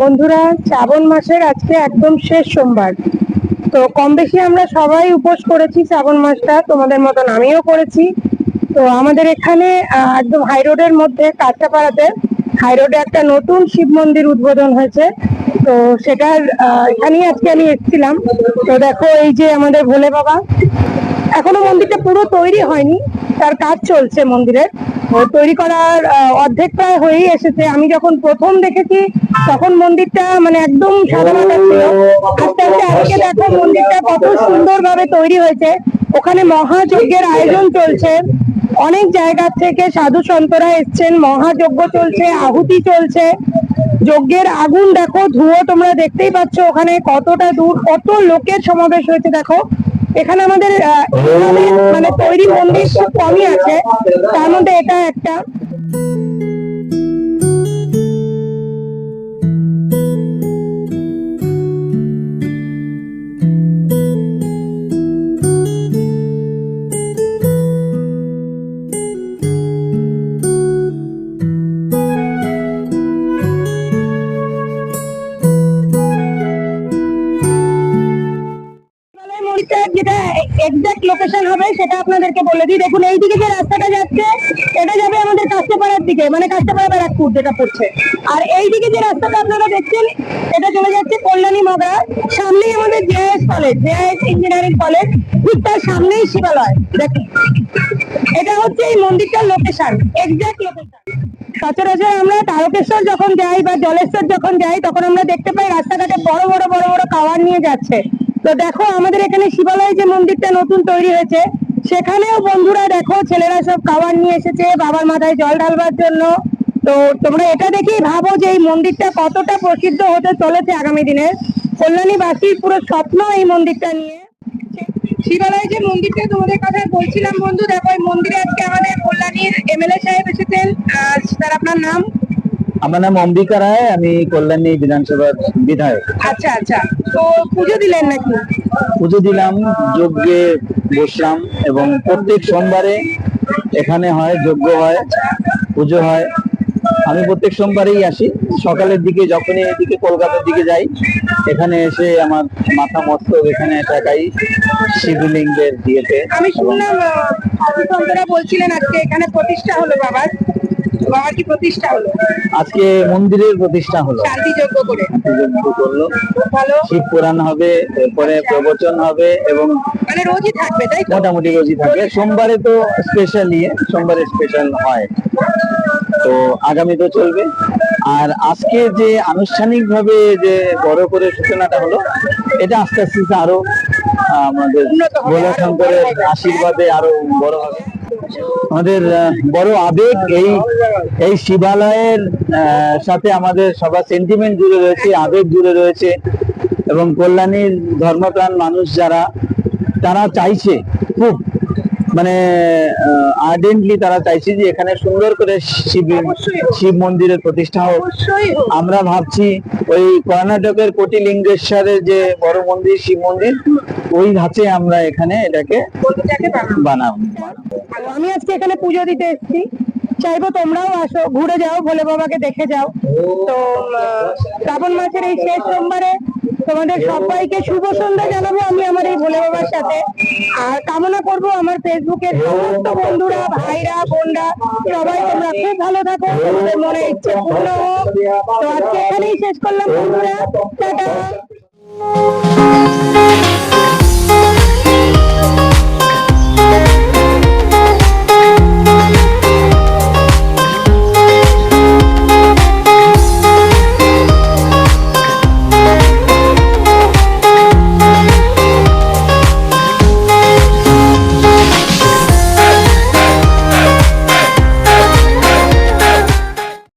বন্ধুরা, শ্রাবণ মাসের আজকে একদম শেষ সোমবার। তো কম বেশি আমরা সবাই উপোস করেছি শ্রাবণ মাসটা, তোমাদের মতন আমিও করেছি। তো আমাদের এখানে একদম হাই রোডের মধ্যে কাঁচাপাড়াতে হাই রোডে একটা নতুন শিব মন্দির উদ্বোধন হয়েছে। তো সেটার এখানেই আজকে আমি এসেছিলাম। তো দেখো এই যে আমাদের ভোলে বাবা। এখনও মন্দিরটা পুরো তৈরি হয়নি, তার কাজ চলছে মন্দিরের। তৈরি করার অর্ধেক প্রায় হয়েই এসেছে। আমি যখন প্রথম দেখেছি, তখন মন্দিরটা মানে একদম মাটা ছিল। আস্তে আস্তে আজকে দেখো মন্দিরটা কত সুন্দরভাবে তৈরি হয়েছে। ওখানে মহাযজ্ঞের আয়োজন চলছে। অনেক জায়গা থেকে সাধু সন্তরা এসছেন, মহাযজ্ঞ চলছে, আহুতি চলছে। যজ্ঞের আগুন দেখো, ধুয়ো তোমরা দেখতেই পাচ্ছ ওখানে কতটা দূর, কত লোকের সমাবেশ হয়েছে, দেখো। এখানে আমাদের মানে তৈরি মন্দির খুব কমই আছে। তার মধ্যে এটা একটা। লোকেশন হবে সেটা আপনাদেরকে বলে দেখুন যে রাস্তাটা যাচ্ছে, এটা যাবে আমাদের দিকে মানে যেটা পড়ছে। আর যে রাস্তাটা আপনারা দেখছেন, এটা চলে যাচ্ছে কল্যাণী মগরা সামনেই আমাদের JS college JS engineering college ঠিক তার সামনেই শিবালয়, দেখুন। এটা হচ্ছে এই মন্দিরটার লোকেশন এক্সাক্ট লোকেশন সচরাচর আমরা তারকেশ্বর যখন যাই বা জলেশ্বর যখন যাই, তখন আমরা দেখতে পাই রাস্তাঘাটে বড় বড় বড় বড় কাওয়ার নিয়ে যাচ্ছে। তো দেখো, আমাদের এখানে শিবালয় যে মন্দিরটা নতুন তৈরি হয়েছে, সেখানেও বন্ধুরা দেখো, ছেলেরা সব খাবার নিয়ে এসেছে, বাবার মাথায় জল ঢালবার জন্য। তো তোমরা এটা দেখেই ভাবো যে এই মন্দিরটা কতটা প্রসিদ্ধ হতে চলেছে আগামী দিনে। কল্যাণীবাসীর পুরো স্বপ্ন এই মন্দিরটা নিয়ে। শিবালয় যে মন্দিরটা তোমাদের কথা বলছিলাম বন্ধু, দেখো এই মন্দিরে আজকে আমাদের কল্যাণীর এমএলএ সাহেব এসেছেন, আর তার আপনার নাম? আমার নাম অম্বিকা রায় আমি কল্যাণী বিধানসভার বিধায়ক। আচ্ছা আচ্ছা। তো পুজো দিলেন নাকি? পুজো দিলাম যজ্ঞে বসলাম এবং প্রত্যেক সোমবারে এখানে হয় যজ্ঞ হয় পুজো হয়। আমি প্রত্যেক সোমবারেই আসি। সকালের দিকে যখনই এদিকে কলকাতার দিকে যাই এখানে এসে আমার মাথা মস্তক এখানে টাকাই শিবলিঙ্গের দিয়েতে আমি শুনলাম বলছিলেন আজকে এখানে প্রতিষ্ঠা হলো বাবার। বাবার কি প্রতিষ্ঠা হলো। আজকে মন্দিরের প্রতিষ্ঠা হলো। শান্তি যজ্ঞ করে। যজ্ঞ করল। ভালো। শিব পুরাণ হবে এরপরে প্রবচন হবে এবং মানে রোজই থাকবে তাই তো? মোটামুটি রোজই থাকে সোমবারে তো স্পেশাল নিয়ে সোমবারে স্পেশাল হয়। তো আগামী তো চলবে। আর আজকে যে আনুষ্ঠানিক ভাবে যে বড় করে সূচনাটা হলো এটা আস্তে আস্তে আরও আমাদের উন্নত ভোলা শঙ্করের আশীর্বাদে আরও বড় হবে। আমাদের বড় আবেগ এই এই শিবালয়ের সাথে আমাদের সবার সেন্টিমেন্ট জুড়ে রয়েছে, আবেগ জুড়ে রয়েছে। এবং কল্যাণীর ধর্মপ্রাণ মানুষ যারা, তারা চাইছে, খুব মানে আর্ডেন্টলি তারা চাইছে যে এখানে সুন্দর করে শিব শিব মন্দিরের প্রতিষ্ঠা হোক। আমরা ভাবছি ওই কর্ণাটকের কোটিলিঙ্গেশ্বরের যে বড় মন্দির শিব মন্দির ওই ধাঁচে আমরা এখানে এটাকে। বানাবো। আমি আজকে এখানে পুজো দিতে এসেছি। চাইব তোমরাও আসো ঘুরে যাও ভোলে বাবাকে দেখে যাও। তো শ্রাবণ মাসের এই শেষ সোমবারে তোমাদের সবাইকে শুভ সন্ধ্যা জানাব আমি আমার এই ভোলে বাবার সাথে। আর কামনা করব আমার ফেসবুকের সমস্ত বন্ধুরা ভাইরা বোনরা সবাই তোমরা খুব ভালো থাকো তোমাদের মনে ইচ্ছে পূর্ণ হোক। তো আজকে এখানেই শেষ করলাম বন্ধুরা। টাটা।